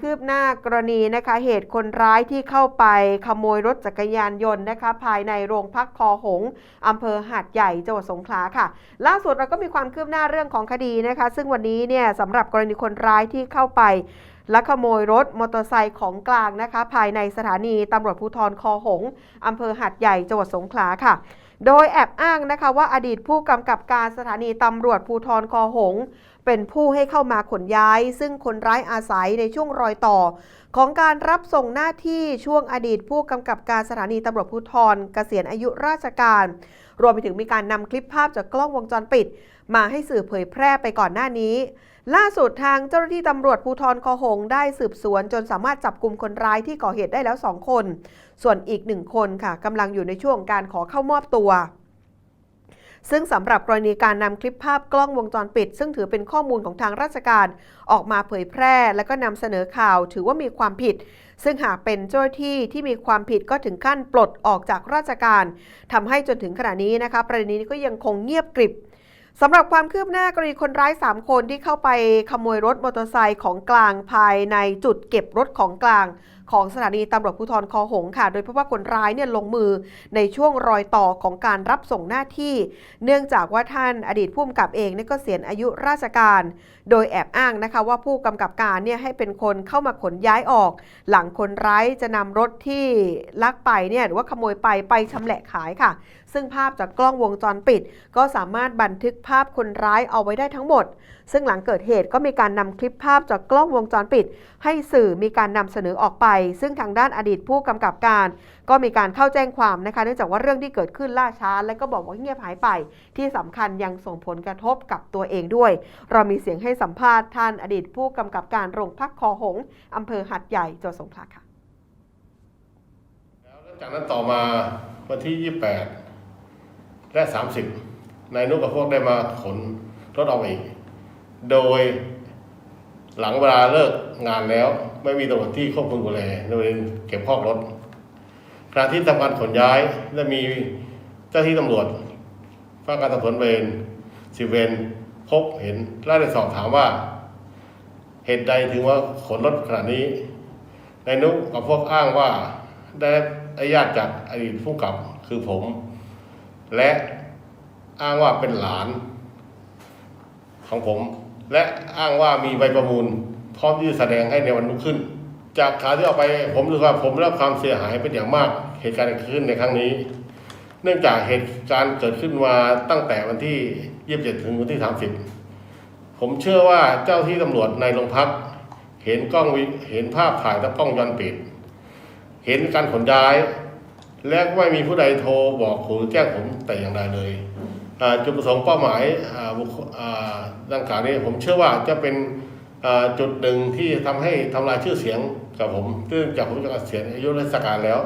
คืบหน้ากรณีนะคะเหตุคนร้ายที่เข้าไปขโมยรถจักรยานยนต์นะคะ ภายในโรงพักคอหงอำเภอหาดใหญ่จังหวัดสงขลาค่ะ ล่าสุดเราก็มีความคืบหน้าเรื่องของคดีนะคะ ซึ่งวันนี้เนี่ยสำหรับกรณีคนร้ายที่เข้าไปลักขโมยรถมอเตอร์ไซค์ของกลางนะคะ ภายในสถานีตำรวจภูธรคอหงอำเภอหาดใหญ่จังหวัดสงขลาค่ะโดยแอบอ้างนะคะว่าอดีตผู้กำกับการสถานีตำรวจภูธรคอหง เป็นผู้ให้เข้ามาขนย้าย ซึ่งคนร้ายอาศัยในช่วงรอยต่อ ของการรับส่งหน้าที่ช่วงอดีตผู้กำกับการสถานีตำรวจภูธรเกษียณอายุราชการ รวมไปถึงมีการนำคลิปภาพจากกล้องวงจรปิด มาให้สื่อเผยแพร่ไปก่อนหน้านี้ล่าสุดทางเจ้าหน้าที่ตำรวจภูธรคอหงได้สืบสวน จนสามารถจับกลุ่มคนร้ายที่ก่อเหตุได้แล้ว 2 คน ส่วนอีกหนึ่งคนค่ะกำลังอยู่ในช่วงการขอเข้ามอบตัว ซึ่งสำหรับกรณีการนำคลิปภาพกล้องวงจรปิด ซึ่งถือเป็นข้อมูลของทางราชการ ออกมาเผยแพร่ และก็นำเสนอข่าวถือว่ามีความผิด ซึ่งหากเป็นเจ้าหน้าที่ที่มีความผิดก็ถึงขั้นปลดออกจากราชการทำให้จนถึงขณะนี้นะคะประเด็นนี้ก็ยังคงเงียบกริบ สำหรับความคืบหน้ากรณีคนร้าย 3 คนที่เข้าไปขโมยรถมอเตอร์ไซค์ของกลางภายในจุดเก็บรถของกลางของสถานีตำรวจภูธรคอหงค่ะ โดยเพราะว่าคนร้ายเนี่ยลงมือในช่วงรอยต่อของการรับส่งหน้าที่ เนื่องจากว่าท่านอดีตผู้กำกับเองเนี่ยก็เสียอายุราชการ โดยแอบอ้างนะคะว่าผู้กำกับการเนี่ยให้เป็นคนเข้ามาขนย้ายออก หลังคนร้ายจะนำรถที่ลักไปเนี่ยหรือว่าขโมยไปไปชำแหละขายค่ะ ซึ่งภาพจากกล้องวงจรปิด ก็สามารถบันทึกภาพคนร้ายเอาไว้ได้ทั้งหมด ซึ่งหลังเกิดเหตุก็มีการนำคลิปภาพจากกล้องวงจรปิด ให้สื่อมีการนำเสนอออกไป ซึ่งทางด้านอดีตผู้กำกับการ ก็มีการเข้าแจ้งความนะคะเนื่องจากว่าเรื่องที่เกิดขึ้นล่าช้า และก็บอกว่าเงียบหายไป ที่สำคัญยังส่งผลกระทบกับตัวเองด้วย เรามีเสียงให้สัมภาษณ์ท่านอดีตผู้กำกับการโรงพักคอหงส์อำเภอหัดใหญ่จังหวัดสงขลาค่ะแล้วจากนั้นต่อมาวันที่ 28 และ 30 นายนุกับพวกได้มาขนรถออกมาอีก โดยหลังเวลาเลิกงานแล้ว ไม่มีตำรวจที่ควบคุมดูแลโดยเก็บพอกรถขณะที่ทำการขนย้ายและมีเจ้าที่ตำรวจฝ่ายการสอบสวนเวรสิเวรพบเห็นและได้สอบถามว่า เหตุใดถึงว่าขนรถขนาดนี้นายนุกกับพวกอ้างว่าได้อนุญาตจากอดีตผู้กับคือผม และ อ้างว่าเป็นหลานของผม และอ้างว่ามีใบประมูล พร้อมที่จะแสดงให้ในวันรุ่งขึ้น จากข่าวที่ออกไปผมรู้ว่าผมได้รับความเสียหายเป็นอย่างมากเหตุการณ์ที่เกิดขึ้นในครั้งนี้ เนื่องจากเหตุการณ์เกิดขึ้นมาตั้งแต่วันที่ 27 ถึงวันที่ 30 ผมเชื่อว่าเจ้าที่ตำรวจในโรงพัก เห็นกล้องเห็นภาพถ่ายจากกล้องวงจรปิด เห็นการขนย้าย และไม่มีผู้ใดโทรบอกหรือแจ้งผมแต่อย่างใดเลย จุดประสงค์เป้าหมายบุคคลดังกล่าวนี้ผมเชื่อว่าจะเป็นจุดหนึ่งที่ทำให้ทำลายชื่อเสียงกับผมซึ่งจากผมจะเกษียณอายุราชการแล้ว